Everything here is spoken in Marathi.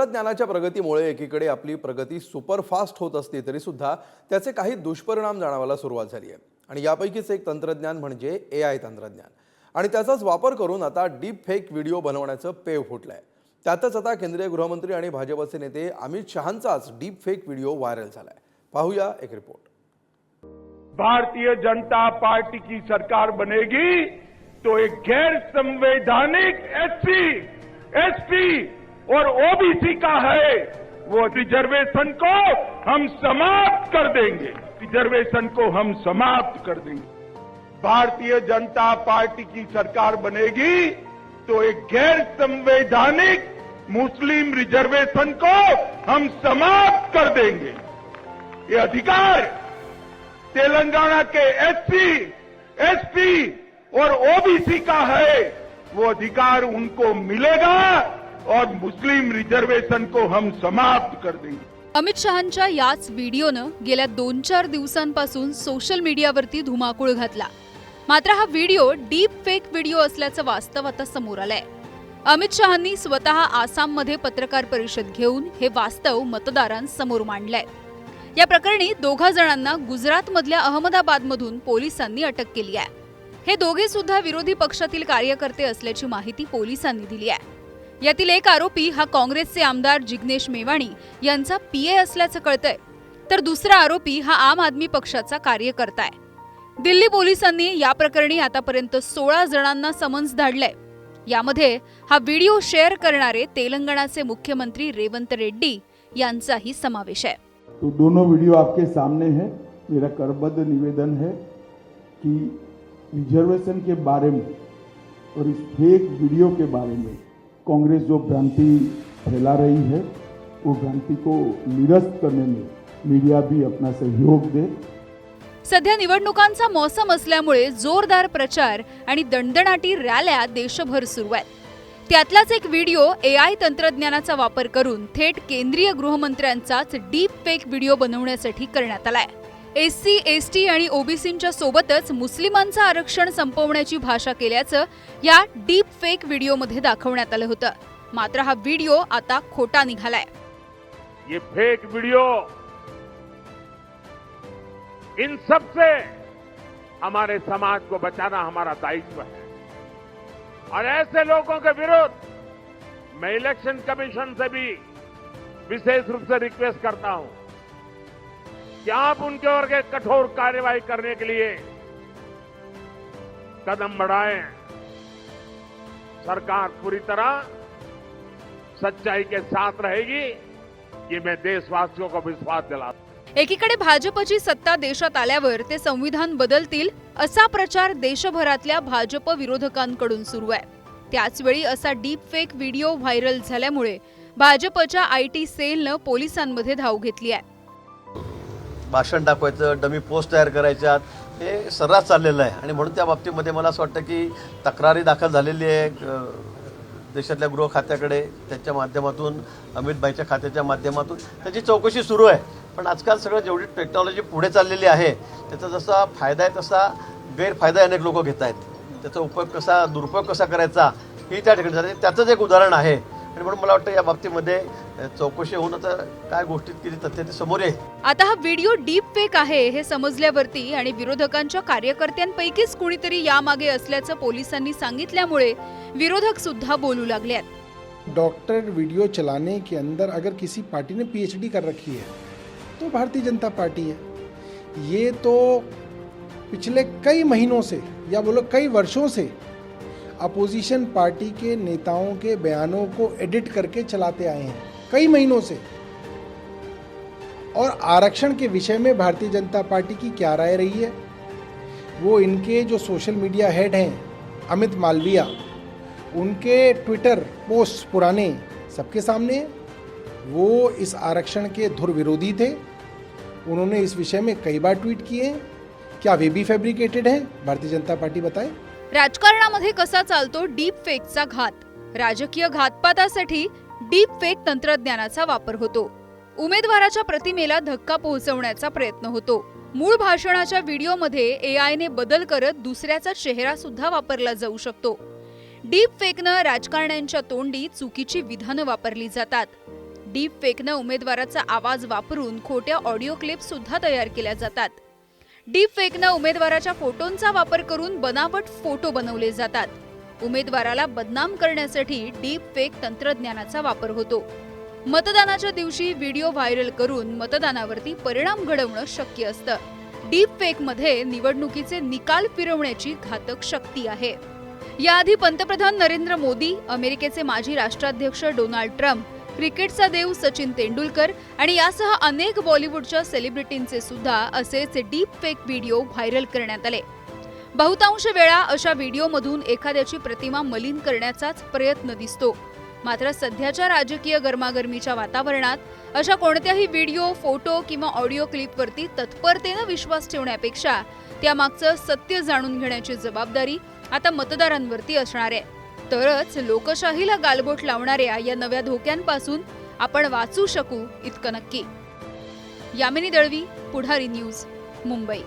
तंत्रज्ञानाच्या प्रगतीमुळे एकीकडे आपली प्रगती सुपरफास्ट होत असली तरी सुद्धा त्याचे काही दुष्परिणाम जाणवायला सुरुवात झाली आहे. आणि यापैकीच एक तंत्रज्ञान म्हणजे ए आय तंत्रज्ञान. आणि त्याचाच वापर करून आता डीप फेक व्हिडिओ बनवण्याचं पेव फुटलं आहे त्यातच आता केंद्रीय गृहमंत्री आणि भाजपचे नेते अमित शहांचाच डीप फेक व्हिडिओ व्हायरल झालाय. पाहूया एक रिपोर्ट. भारतीय जनता पार्टी की सरकार बनेगी तो एक गैर संवैधानिक एससी एसटी और ओबीसी का है, वो रिजर्वेशन को हम समाप्त कर देंगे। रिजर्वेशन को हम समाप्त कर देंगे। भारतीय जनता पार्टी की सरकार बनेगी तो एक गैर संवैधानिक मुस्लिम रिजर्वेशन को हम समाप्त कर देंगे। ये अधिकार तेलंगाना के एससी एसटी और ओबीसी का है, वो अधिकार उनको मिलेगा। और मुस्लिम रिजर्वेशन को हम समाप्त कर देंगे। अमित शहांच्या याच व्हिडिओनं गेल्या दोन चार दिवसांपासून सोशल मीडियावरती धुमाकूळ घातला. मात्र हा व्हिडिओ डीप फेक व्हिडिओ असल्याचं वास्तव आता समोर आलंय. अमित शहांनी स्वतः आसाममध्ये पत्रकार परिषद घेऊन हे वास्तव मतदारांसमोर मांडलंय. या प्रकरणी दोघा जणांना गुजरातमधल्या अहमदाबादमधून पोलिसांनी अटक केली आहे. हे दोघे सुद्धा विरोधी पक्षातील कार्यकर्ते असल्याची माहिती पोलिसांनी दिली आहे. यातील एक आरोपी हा काँग्रेसचे आमदार जिग्नेश मेवाणी यांचा पीए असल्याचं कळतंय. तर दुसरा आरोपी हा आम आदमी पक्षाचा कार्यकर्ता आहे. दिल्ली पोलिसांनी या प्रकरणी आतापर्यंत सोळा जणांना समन्स धाडलंय. यामध्ये हा व्हिडिओ शेअर करणारे तेलंगणाचे मुख्यमंत्री रेवंत रेड्डी यांचाही समावेश आहे. तो दोनों वीडियो आपके सामने है। मेरा करबद्ध निवेदन है कि रिजर्वेशन के बारे में और इस फेक वीडियो के बारे में कांग्रेस जो भ्रांति फैला रही है वो भ्रांति को निरस्त करने में मीडिया भी अपना सहयोग दे। सध्या निवडणुकांचा मौसम असल्यामुळे जोरदार प्रचार आणि दणदणाटी रॅल्या देशभर सुरू आहेत. त्यातलाच एक व्हिडिओ ए आय तंत्रज्ञानाचा वापर करून थेट केंद्रीय गृहमंत्र्यांचाच डीप फेक व्हिडिओ बनवण्यासाठी करण्यात आलाय. एस सी एस टी आणि ओबीसींच्या सोबतच मुस्लिमांचं आरक्षण संपवण्याची भाषा केल्याचं या डीप फेक व्हिडिओमध्ये दाखवण्यात आलं होतं. मात्र हा व्हिडिओ आता खोटा निघालाय. ये फेक वीडियो इन सब से हमारे समाज को बचाना हमारा दायित्व है। और ऐसे लोगों के विरुद्ध मैं इलेक्शन कमीशन से भी विशेष रूप से रिक्वेस्ट करता हूं। कि आप उनके ओर के कठोर कार्यवाही करने के लिए कदम बढ़ाएं। सरकार पूरी तरह सच्चाई के साथ रहेगी। ये मैं देशवासियों को विश्वास दिलाता एकीकडे भाजपची सत्ता देशात आल्यावर ते संविधान बदलतील असा प्रचार देशभरातल्या भाजप विरोधकांकडून सुरू आहे. त्याचवेळी असा डीप फेक व्हिडिओ व्हायरल झाल्यामुळे भाजपच्या आय टी सेलनं पोलिसांमध्ये धाव घेतली आहे. भाषण दाखवायचं डमी पोस्ट तयार करायच्यात हे सर्रास चाललेलं आहे. आणि म्हणून त्या बाबतीमध्ये मला असं वाटतं की तक्रारी दाखल झालेली आहे देशातल्या गृह खात्याकडे त्याच्या माध्यमातून अमितभाईच्या खात्याच्या माध्यमातून. त्याची चौकशी सुरू आहे. पण आजकाल सगळं जेवढी टेक्नॉलॉजी पुढे चाललेली आहे त्याचा जसा फायदा आहे तसा गैरफायदा अनेक लोक घेत आहेत त्याचा उपयोग कसा दुरुपयोग कसा करायचा ही त्या ठिकाणी झाली त्याचंच एक उदाहरण आहे. आणि म्हणून मला वाटतं या बाबतीमध्ये चौकशी होऊन आता काय गोष्टीत किती तथ्य ते समोर येईल. आता हा व्हिडिओ डीप फेक आहे हे समजल्यावरती आणि विरोधकांच्या कार्यकर्त्यांपैकीच कुणीतरी यामागे असल्याचं पोलिसांनी सांगितल्यामुळे विरोधक सुद्धा बोलू लागले आहेत डॉक्टर वीडियो चलाने के अंदर अगर किसी पार्टी ने पीएचडी कर रखी है तो भारतीय जनता पार्टी है। ये तो पिछले कई महीनों से या बोलो कई वर्षों से अपोजिशन पार्टी के नेताओं के बयानों को एडिट करके चलाते आए हैं, कई महीनों से। और आरक्षण के विषय में भारतीय जनता पार्टी की क्या राय रही है? वो इनके जो सोशल मीडिया हेड हैं, अमित मालविया, उनके ट्विटर पोस्ट पुराने सबके सामने वो इस आरक्षण के धुर विरोधी थे। उन्होंने इस विषय में कई बार ट्वीट किए क्या वे भी फैब्रिकेटेड हैं? भारतीय जनता पार्टी बताए। राजकारणामध्ये कसा चालतो डीप फेकचा घात? राजकीय घातपातासाठी डीप फेक तंत्रज्ञानाचा वापर होतो. उमेदवाराच्या प्रतिमेला धक्का पोहोचवण्याचा प्रयत्न होतो. मूळ भाषणाच्या व्हिडिओमध्ये ए आयने बदल करत दुसऱ्याचा चेहरा सुद्धा वापरला जाऊ शकतो. डीप फेकनं राजकारण्यांच्या तोंडी चुकीची विधानं वापरली जातात. डीप फेकनं उमेदवाराचा आवाज वापरून खोट्या ऑडिओ क्लिप सुद्धा तयार केल्या जातात. डीप फेकनं उमेदवाराच्या फोटोंचा वापर करून बनावट फोटो बनवले जातात. उमेदवाराला बदनाम करण्यासाठी डीप फेक तंत्रज्ञानाचा वापर होतो. मतदानाच्या दिवशी व्हिडिओ व्हायरल करून मतदानावरती परिणाम घडवणं शक्य असतं. डीप फेकमध्ये निवडणुकीचे निकाल फिरवण्याची घातक शक्ती आहे. याआधी पंतप्रधान नरेंद्र मोदी अमेरिकेचे माजी राष्ट्राध्यक्ष डोनाल्ड ट्रम्प क्रिकेटचा देव सचिन तेंडुलकर आणि यासह अनेक बॉलिवूडच्या सेलिब्रिटींचे सुद्धा असेच डीप फेक व्हिडिओ व्हायरल करण्यात आले. बहुतांश वेळा अशा व्हिडिओमधून एखाद्याची प्रतिमा मलिन करण्याचाच प्रयत्न दिसतो. मात्र सध्याच्या राजकीय गरमागरमीच्या वातावरणात अशा कोणत्याही व्हिडिओ फोटो किंवा ऑडिओ क्लिपवरती तत्परतेनं विश्वास ठेवण्यापेक्षा त्यामागचं सत्य जाणून घेण्याची जबाबदारी आता मतदारांवरती असणार आहे. तरच लोकशाहीला गालबोट लावणाऱ्या या नव्या धोक्यांपासून आपण वाचू शकू इतकं नक्की. यामिनी दळवी पुढारी न्यूज मुंबई.